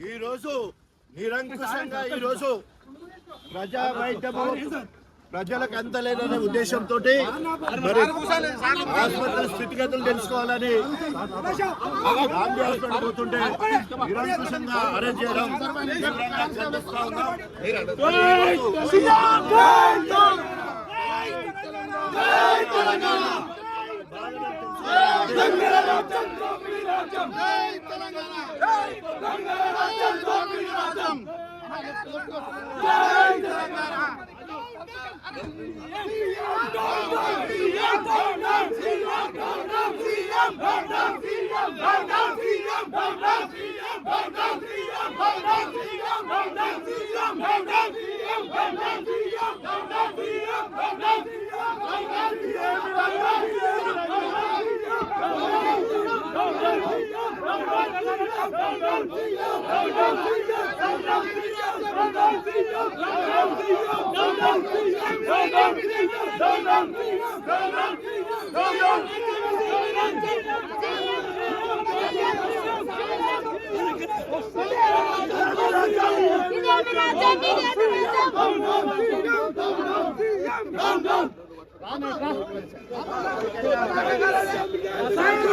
ఈ రోజు నిరంకుశంగా ఈ రోజు ప్రజా వైద్యము ప్రజలకు అందలేదనే ఉద్దేశంతో మరి ఆసుపత్రి స్థితిగతులు తెలుసుకోవాలని గాంధీ హాస్పిటల్ పోతుంటే నిరంకుశంగా అరెస్ట్ చేయడం Freedom! Freedom! Freedom! Freedom! Freedom! Lan lan! Lan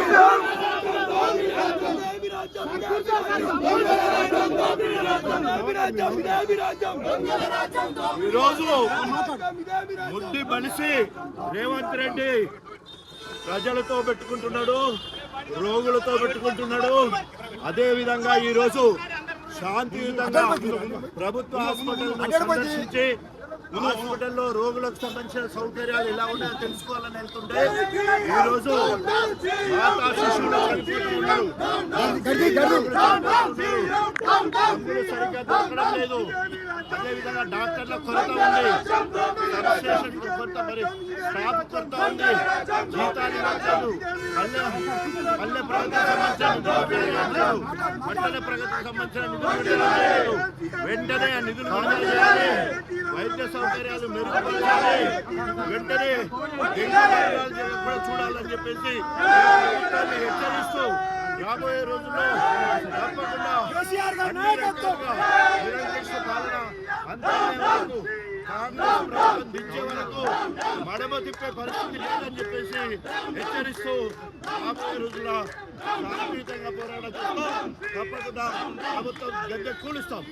lan! రోజు ముడ్డి బలిసి రేవంత్ రెడ్డి ప్రజలతో పెట్టుకుంటున్నాడు రోగులతో పెట్టుకుంటున్నాడు. అదే విధంగా ఈ రోజు శాంతియుతంగా ప్రభుత్వ హాస్పిటల్ సందర్శించి హాస్పిటల్లో రోగులకు సంబంధించిన సౌకర్యాలు ఎలా ఉన్నాయో తెలుసుకోవాలని వెళ్తుంటే ఈ రోజు మాతా శిశువులు సరిగ్గా దొరకడం లేదు. అదేవిధంగా డాక్టర్ల కొరత ఉంది. సబ్స్టేషన్ కొరత మరి స్టాఫ్ కొరత ఉంది. జీతాలు ఇవ్వట్లేదు. పల్లె పల్లె ప్రగతికి సంబంధించిన. మండల ప్రగతికి సంబంధించిన నిధులు. వెంటనే ఆ నిధులు విడుదల చేయాలి. వైద్య సౌకర్యాలు మెరుగుపరచాలి. వెంటనే డెంగ్యూ చూడాలని చెప్పేసి ప్రభుత్వాన్ని హెచ్చరిస్తూ రాబోయే రోజుల్లో తప్పకుండా ఇచ్చే వరకు మడమ తిప్పే పరిస్థితి లేదని చెప్పేసి హెచ్చరిస్తూ రాబోయే రోజుల శాంతియుతంగా పోరాటం చేస్తాం. తప్పకుండా ప్రభుత్వం గద్దె కూలుస్తాం.